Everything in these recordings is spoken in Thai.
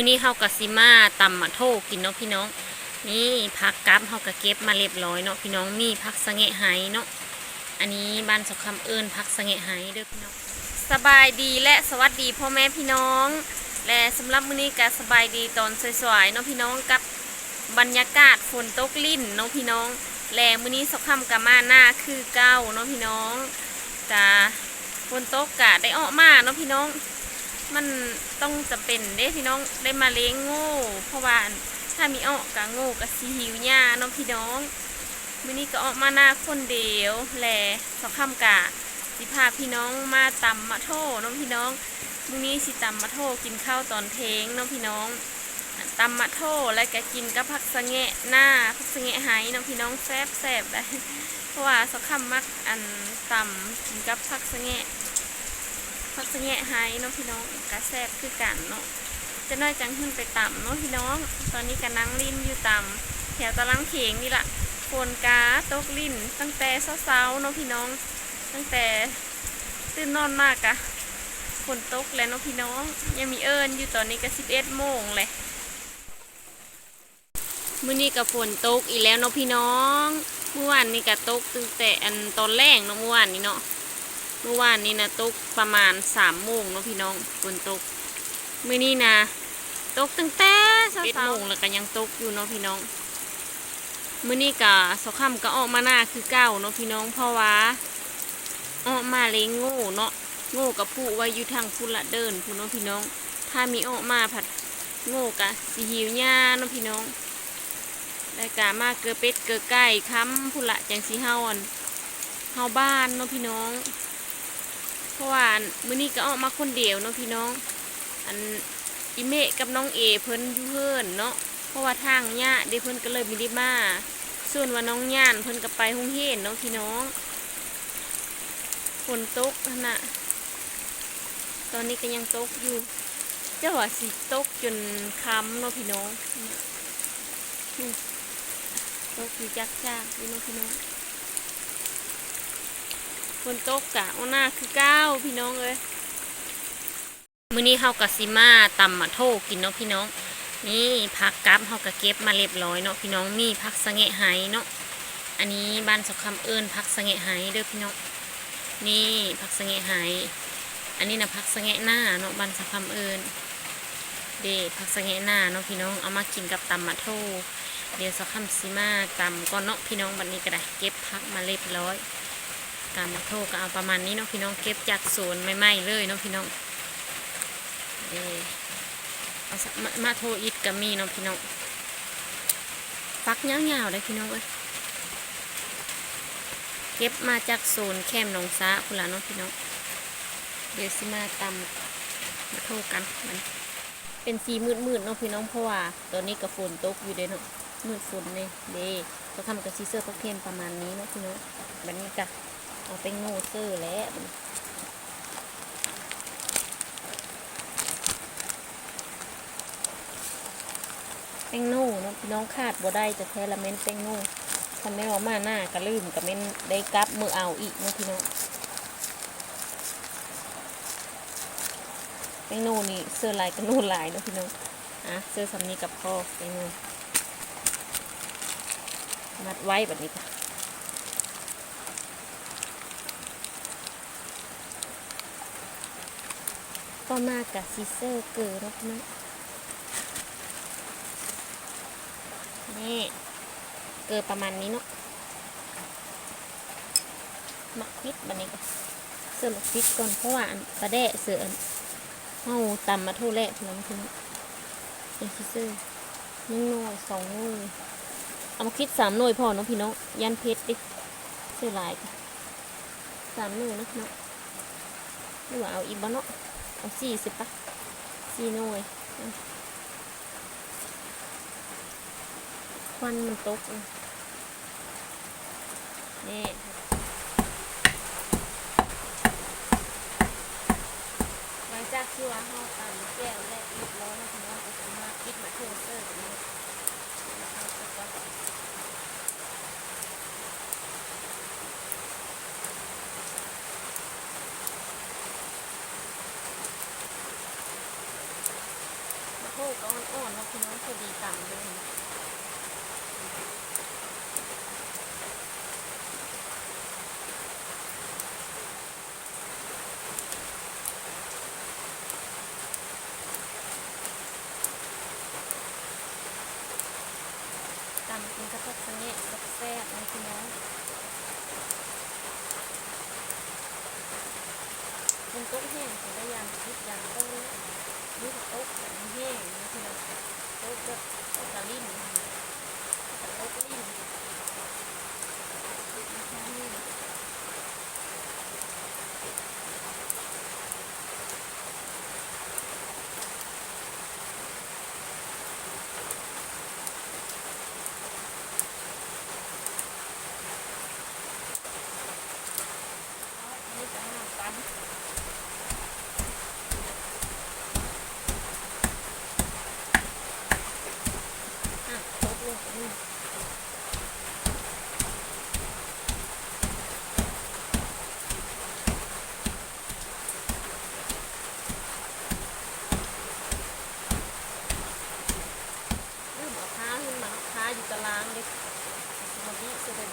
มื้อนี้เฮากะสิมาตำมะโทกินเนาะพี่น้อง นี่ผักกับเฮากะเก็บมาเรียบร้อยเนาะพี่น้องมีผักสะแงะไหเนาะอันนี้บ้านสกคำเอิญผักสะแงะไหเด้อพี่น้องสบายดีและสวัสดีพ่อแม่พี่น้อง และสำหรับมื้อนี้ก็สบายดีตอนสวยๆเนาะพี่น้องกับบรรยากาศฝนตกลิ่นเนาะพี่น้อง และมื้อนี้สกคำกะมาหน้าคือเก้าเนาะพี่น้องกะฝนตกกะได้ออกมาเนาะพี่น้อง มันต้องจะเป็นเด้พี่น้องได้มาเลี้ยงโง่เพราะว่าถ้ามีออกกะโง่กะสีหิวหญ้าน้องพี่น้องมื้อนี้ก็ออกมาหน้าคนเดียวแหละสองคำกะสิพาพี่น้องมาตำมะโถน้องพี่น้องมื้อนี้สิตำมะโถกินข้าวตอนเทงน้องพี่น้องตำมะโถแล้วก็กินกับผักสะแงะหน้าผักสะแงะไหน้องพี่น้องแซ่บแซ่บได้เพราะว่าสองคำมักอันตำกินกับผักสะแงะ พักสะแงะไฮเนาะพี่น้องกระแซบคือกันเนาะจะน้อยจังขึ้นไปต่ำเนาะพี่น้อง ตอนนี้กำลังลิ้นอยู่ต่ำแถวตะลังเขียงนี่แหละฝนกาตกลิ้น ตั้งแต่เช้าๆเนาะพี่น้อง ตั้งแต่ตื่นนอนมากอะฝนตกแล้วเนาะพี่น้อง ยังมีเอิญอยู่ตอนนี้ก็สิบเอ็ดโมงเลยมื้อนี้ก็ฝนตกอีกแล้วเนาะพี่น้องเมื่อวานนี้ก็ตกตั้งแต่อันตอนแรกเนาะเมื่อวานนี้เนาะ เมื่อวานนี้นะตกประมาณสามโมงเนาะพี่น้องฝนตกเมื่อนี้นะตกตั้งแต่เช้าโมงแล้วก็ยังตกอยู่เนาะพี่น้องเมื่อนี้กะสกคำก็ออกมาหน้าคือเก้าเนาะพี่น้องเพราะว่าออกมาเลยงโง่เนาะโง่กับผู้ไว้อยู่ทางพุละเดินผู้เนาะพี่น้อง ถ้ามีออกมาผัดโง่กะสีหิวหญ้าเนาะพี่น้องได้กะมาเกลือเป็ดเกลือไก่ค้ำผู้ละจังสีเฮาอันเฮาบ้านเนาะพี่น้อง ราะว่ามื้อนี้ก็ออกมาคนเดียวเนาะพี่น้อง อันอิเมะกับน้องเอเพิ่นอยู่เพิ่นเนาะเพราะว่าทางญาเดเพิ่นก็เลยมีได้มาส่วนว่าน้องย่านเพิ่นก็ไปห้องเฮนเนาะพี่น้องฝนตกนั่นน่ะตอนนี้ก็ยังตกอยู่เจ้าว่าสิตกจนค่ำเนาะพี่น้องตกอยู่จักจักๆอยู่เนาะพี่น้อง ฝนตกกะเอาหน้าคือเก้าพี่น้องเอ้ยมื้อนี้เฮากะสิมาตำมะโถกินเนาะพี่น้อง นี่ผักกับเฮากะเก็บมาเรียบร้อยเนาะพี่น้องมีผักสะแงะไหเนาะอันนี้บ้านสกคำเอิญผักสะแงะไหเด้อพี่น้องนี่ผักสะแงะไหอันนี้นะผักสะแงะหน้าเนาะบ้านสกคำเอิญเด้ผักสะแงะหน้าเนาะพี่น้องเอามากินกับตำมะโถเดี๋ยวสกคำสิมาตำก่อนเนาะพี่น้องบัดนี้ก็ได้เก็บผักมาเรียบร้อย การมาโทรก็เอาประมาณนี้เนาะพี่น้องเก็บจากสวนไม่ไหม้เลยเนาะพี่น้องเออมามาโทรอิดก็มีเนาะพี่น้องฟักยาวๆเลยพี่น้องเอ้ยเก็บมาจากสวนแคมหนองซาคุณล่ะเนาะพี่น้องเดี๋ยวสิมาตำมาโทรกันมันเป็นสีมืดๆเนาะพี่น้องเพราะว่าตอนนี้ก็ฝนตกอยู่เด้เนาะมืดฝนเลยเด้เขาทำกับซีเซอร์พวกเทมประมาณนี้เนาะพี่น้องแบบนี้กะ เอาไปง่เซอร์แล้วแป้งโน่เนาะพี่น้องคาดบ่ได้จะแทละเม้นแป้งโน่ทำไม่ออกมาหน้ากระลืมกับเม้นได้กลับมือเอาอีกเนะพี่น้องแป้งโน่นี่เสื้อลายกับโน่ลายนะพี่น้องอะเสื้อสำนีกับพ่อแป้งโน่มัดไว้แบบนี้ค่ะ ก็มากกับซิเซอร์เกิร์นะนะนี่เกิร์ประมาณนี้เนาะมักฟิตบันนี้ก็เสือมักฟิตก่อนเพราะว่าประแดะเสืออันเฮาตำมาทู่แรกพี่น้องพี่น้อเป็นซิเซอร์หนึ่งหน่วยสองหน่วยเอามาคิดสามหน่วยพอเนาะพี่น้องยันเพชรดิเสือลายสามหน่วยนะพี่น้องหรือว่าเอาอีกบ้าเนาะ เอาสี่สิบปะสี่หน่วยควันมันตกอะนี่หลังจากที่ว่าเฮาตำแก้ว โอ้นกพี่น้องคือดีต่าำเลยต่างกินกระทบสนิทแซ่บนะพี่น้องเป็นโต๊ะแห้งของได้ยางคิดยางต้ ยุกโต๊ะหนังเย่นี่คือโต๊ะโต๊ะตะลิ่นตะโต๊ะลิ่น จะล้างดิสมาธิเสด็จ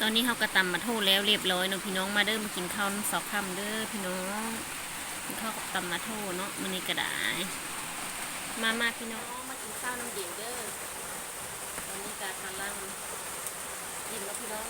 ตอนนี้เขากระตำมาโทษแล้วเรียบร้อยเนาะพี่น้องมาเด้อมากินข้าวน้ซอกคำเด้อพี่น้องกิข้าวกับตำมาโทษเนาะมันนี่กระดาษมามาพี่น้องมากินข้าวน้ำเด่งเด้อตอนนี้การทานล่างกินแล้วพี่น้อง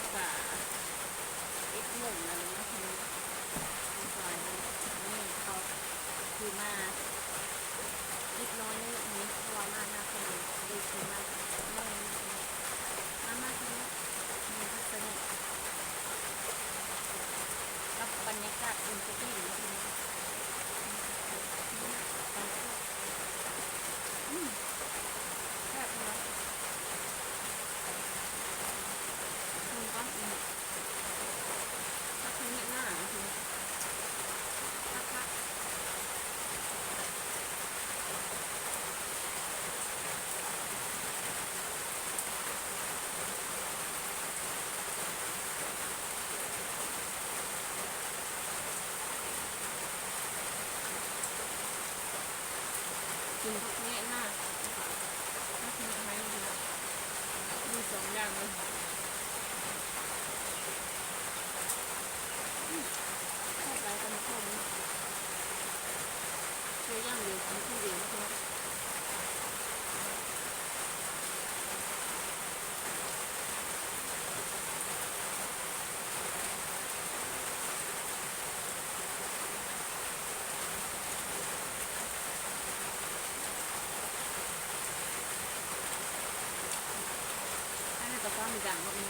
ซ้ำดังมากเล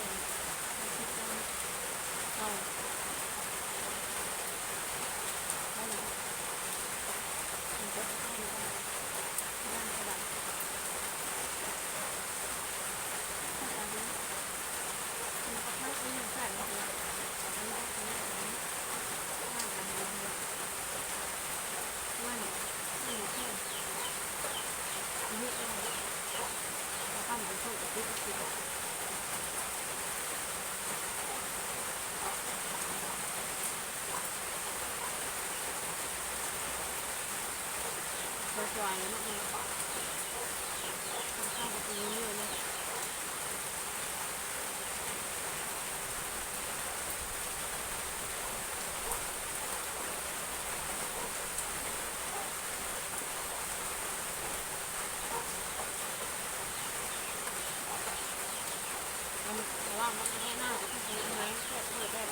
ย วยแล้วเนาะเนี่ยทำข้าวแบบนี้เลยนะมันว่ามันแค่หน้าจะเป็นยังไงแค่เปิดได้